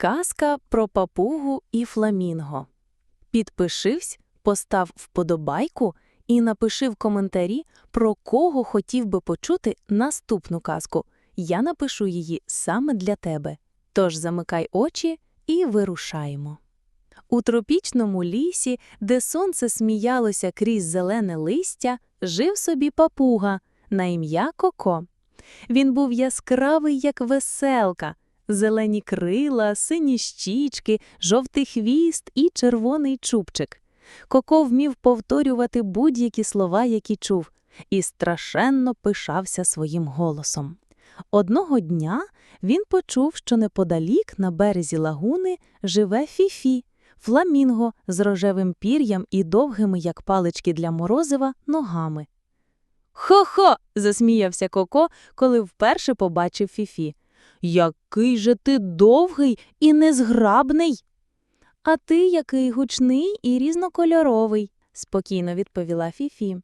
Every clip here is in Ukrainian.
Казка про папугу і фламінго. Підпишись, постав вподобайку і напиши в коментарі, про кого хотів би почути наступну казку. Я напишу її саме для тебе. Тож замикай очі і вирушаємо. У тропічному лісі, де сонце сміялося крізь зелене листя, жив собі папуга на ім'я Коко. Він був яскравий, як веселка, зелені крила, сині щічки, жовтий хвіст і червоний чубчик. Коко вмів повторювати будь-які слова, які чув, і страшенно пишався своїм голосом. Одного дня він почув, що неподалік на березі лагуни живе Фіфі, фламінго з рожевим пір'ям і довгими, як палички для морозива, ногами. Хо-хо. засміявся Коко, коли вперше побачив Фіфі. Який же ти довгий і незграбний. А ти який гучний і різнокольоровий, спокійно відповіла Фіфі.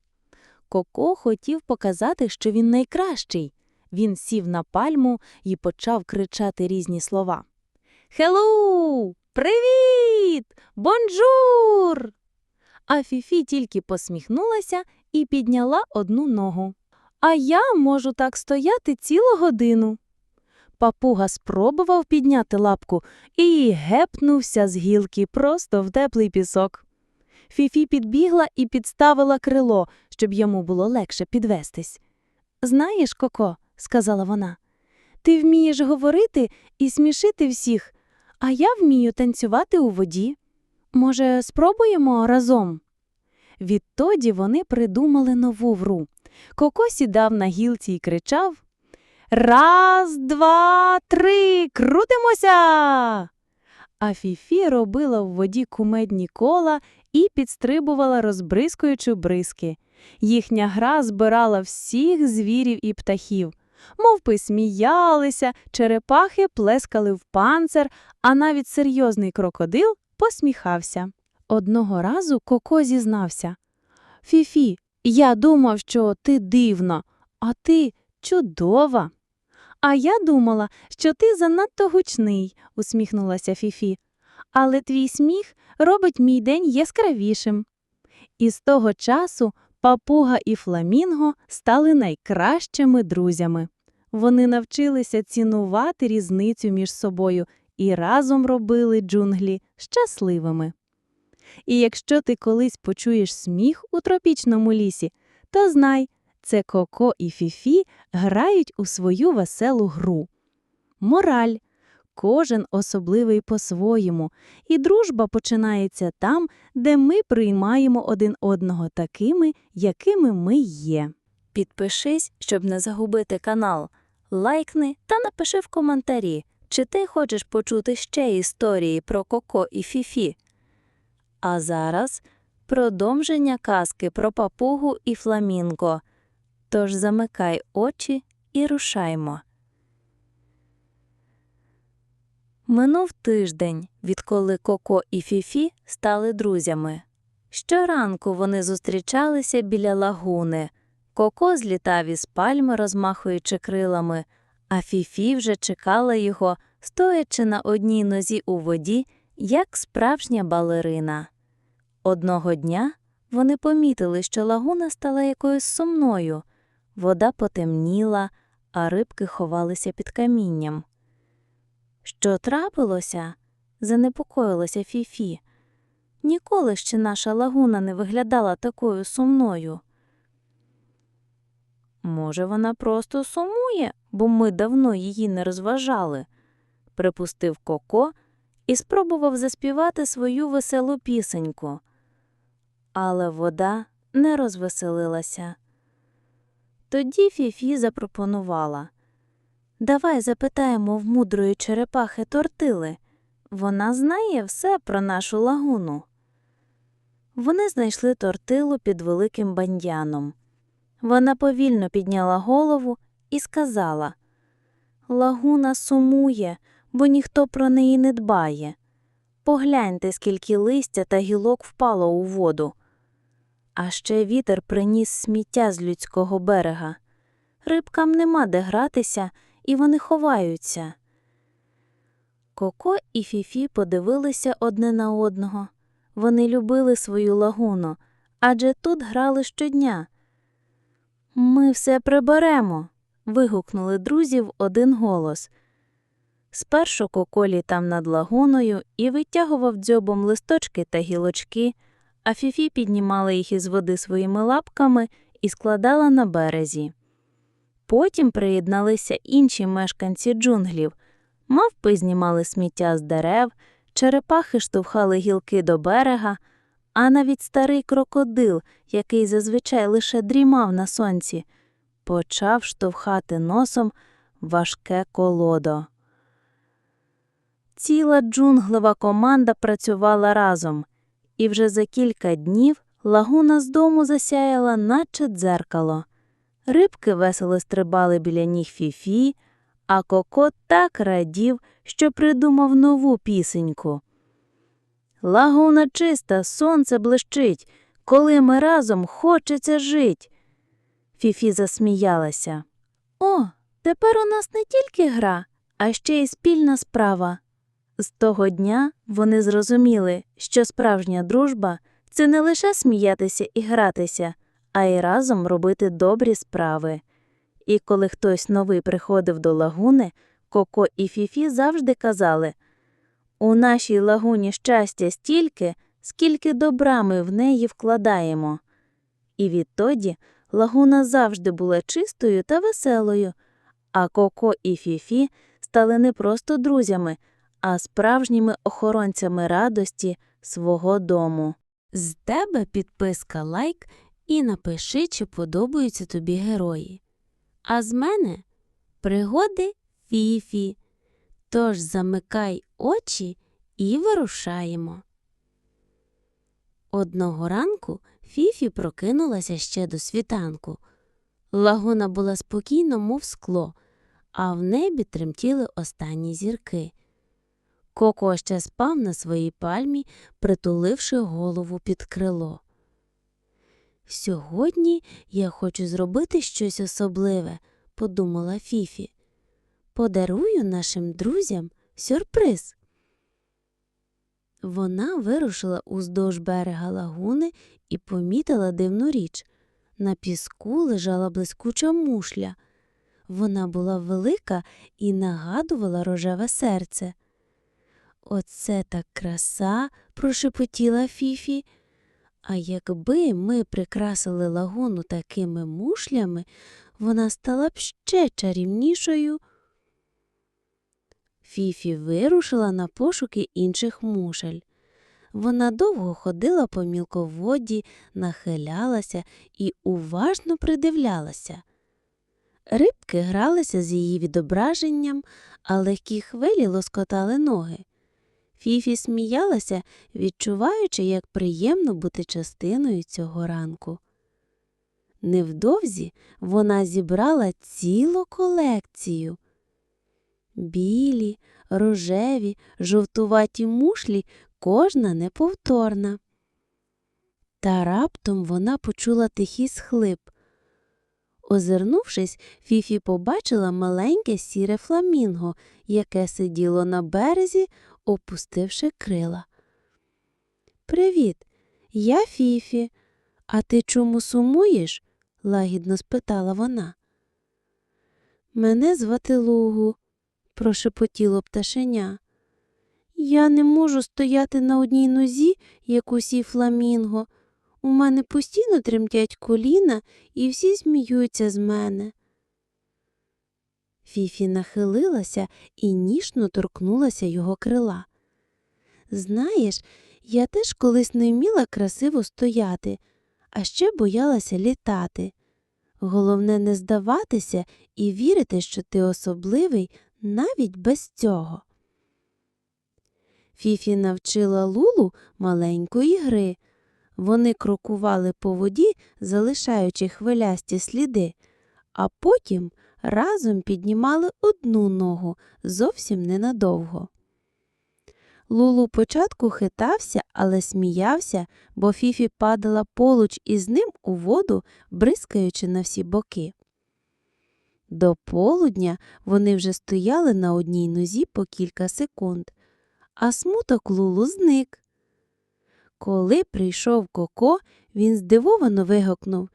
Коко хотів показати, що він найкращий. Він сів на пальму і почав кричати різні слова. Хеллоу! Привіт! Бонжур! А Фіфі тільки посміхнулася і підняла одну ногу. А я можу так стояти цілу годину. Папуга спробував підняти лапку і гепнувся з гілки просто в теплий пісок. Фіфі підбігла і підставила крило, щоб йому було легше підвестись. Знаєш, Коко, сказала вона, ти вмієш говорити і смішити всіх, а я вмію танцювати у воді. Може, спробуємо разом? Відтоді вони придумали нову вру. Коко сідав на гілці і кричав Раз, два, три, крутимося. А Фіфі робила в воді кумедні кола і підстрибувала, розбризкуючи бризки. Їхня гра збирала всіх звірів і птахів. Мовпи сміялися, черепахи плескали в панцир, а навіть серйозний крокодил посміхався. Одного разу Коко зізнався. Фіфі, я думав, що ти дивна, а ти чудова. А я думала, що ти занадто гучний, усміхнулася Фіфі. Але твій сміх робить мій день яскравішим. І з того часу папуга і фламінго стали найкращими друзями. Вони навчилися цінувати різницю між собою і разом робили джунглі щасливими. І якщо ти колись почуєш сміх у тропічному лісі, то знай, це Коко і Фіфі грають у свою веселу гру. Мораль кожен особливий по-своєму, і дружба починається там, де ми приймаємо один одного такими, якими ми є. Підпишись, щоб не загубити канал, лайкни та напиши в коментарі, чи ти хочеш почути ще історії про Коко і Фіфі. А зараз продовження казки про папугу і фламінго. Тож замикай очі і рушаймо. Минув тиждень, відколи Коко і Фіфі стали друзями. Щоранку вони зустрічалися біля лагуни. Коко злітав із пальми, розмахуючи крилами, а Фіфі вже чекала його, стоячи на одній нозі у воді, як справжня балерина. Одного дня вони помітили, що лагуна стала якоюсь сумною. Вода потемніла, а рибки ховалися під камінням. Що трапилося? занепокоїлася Фіфі. Ніколи ще наша лагуна не виглядала такою сумною. Може, вона просто сумує, бо ми давно її не розважали, припустив Коко і спробував заспівати свою веселу пісеньку. Але вода не розвеселилася. Тоді Фіфі запропонувала Давай запитаємо в мудрої черепахи тортили. Вона знає все про нашу лагуну. Вони знайшли тортилу під великим бандяном. Вона повільно підняла голову і сказала Лагуна сумує, бо ніхто про неї не дбає. Погляньте, скільки листя та гілок впало у воду. А ще вітер приніс сміття з людського берега. Рибкам нема де гратися, і вони ховаються. Коко і Фіфі подивилися одне на одного. Вони любили свою лагуну, адже тут грали щодня. Ми все приберемо. вигукнули друзі в один голос. Спершу Коко літав над лагуною і витягував дзьобом листочки та гілочки, а Фіфі піднімала їх із води своїми лапками і складала на березі. Потім приєдналися інші мешканці джунглів. Мавпи знімали сміття з дерев, черепахи штовхали гілки до берега, а навіть старий крокодил, який зазвичай лише дрімав на сонці, почав штовхати носом важке колодо. Ціла джунглева команда працювала разом, і вже за кілька днів лагуна з дому засяяла, наче дзеркало. Рибки весело стрибали біля ніг фіфі, а Коко так радів, що придумав нову пісеньку. Лагуна чиста, сонце блищить, коли ми разом хочеться жить. Фіфі засміялася. О, тепер у нас не тільки гра, а ще й спільна справа. З того дня вони зрозуміли, що справжня дружба це не лише сміятися і гратися, а й разом робити добрі справи. І коли хтось новий приходив до лагуни, Коко і Фіфі завжди казали У нашій лагуні щастя стільки, скільки добра ми в неї вкладаємо. І відтоді лагуна завжди була чистою та веселою, а Коко і Фіфі стали не просто друзями, а справжніми охоронцями радості свого дому. З тебе підписка лайк і напиши, чи подобаються тобі герої. А з мене пригоди фіфі. Тож замикай очі і вирушаємо. Одного ранку Фіфі прокинулася ще до світанку. Лагуна була спокійно, мов скло, а в небі тремтіли останні зірки. Коко ще спав на своїй пальмі, притуливши голову під крило. Сьогодні я хочу зробити щось особливе, подумала Фіфі. Подарую нашим друзям сюрприз. Вона вирушила уздовж берега лагуни і помітила дивну річ. На піску лежала блискуча мушля. Вона була велика і нагадувала рожеве серце. Оце так краса, прошепотіла Фіфі. А якби ми прикрасили лагуну такими мушлями, вона стала б ще чарівнішою. Фіфі вирушила на пошуки інших мушель. Вона довго ходила по мілководді, нахилялася і уважно придивлялася. Рибки гралися з її відображенням, а легкі хвилі лоскотали ноги. Фіфі сміялася, відчуваючи, як приємно бути частиною цього ранку. Невдовзі вона зібрала цілу колекцію. Білі, рожеві, жовтуваті мушлі, кожна неповторна. Та раптом вона почула тихий схлип. Озирнувшись, Фіфі побачила маленьке сіре фламінго, яке сиділо на березі, опустивши крила. Привіт, я Фіфі. А ти чому сумуєш? лагідно спитала вона. Мене звати Лугу, прошепотіло пташеня. Я не можу стояти на одній нозі, як усі фламінго. У мене постійно тремтять коліна, і всі сміються з мене. Фіфі нахилилася і ніжно торкнулася його крила. Знаєш, я теж колись не вміла красиво стояти, а ще боялася літати. Головне не здаватися і вірити, що ти особливий навіть без цього. Фіфі навчила Лулу маленької гри. Вони крокували по воді, залишаючи хвилясті сліди, а потім разом піднімали одну ногу зовсім ненадовго. Лулу початку хитався, але сміявся, бо Фіфі падала получ із ним у воду, бризкаючи на всі боки. До полудня вони вже стояли на одній нозі по кілька секунд, а смуток Лулу зник. Коли прийшов Коко, він здивовано вигукнув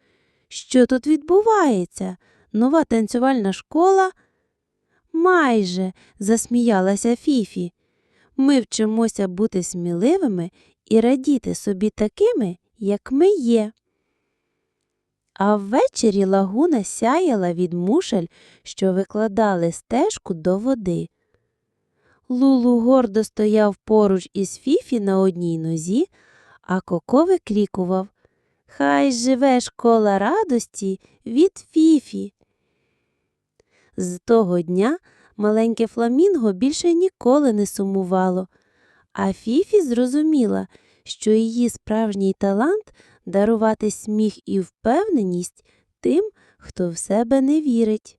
Що тут відбувається? Нова танцювальна школа? Майже, засміялася Фіфі. Ми вчимося бути сміливими і радіти собі такими, як ми є. А ввечері лагуна сяяла від мушель, що викладали стежку до води. Лулу гордо стояв поруч із Фіфі на одній нозі, а Коко викрікував Хай живе школа радості від Фіфі. З того дня маленьке фламінго більше ніколи не сумувало, а Фіфі зрозуміла, що її справжній талант дарувати сміх і впевненість тим, хто в себе не вірить.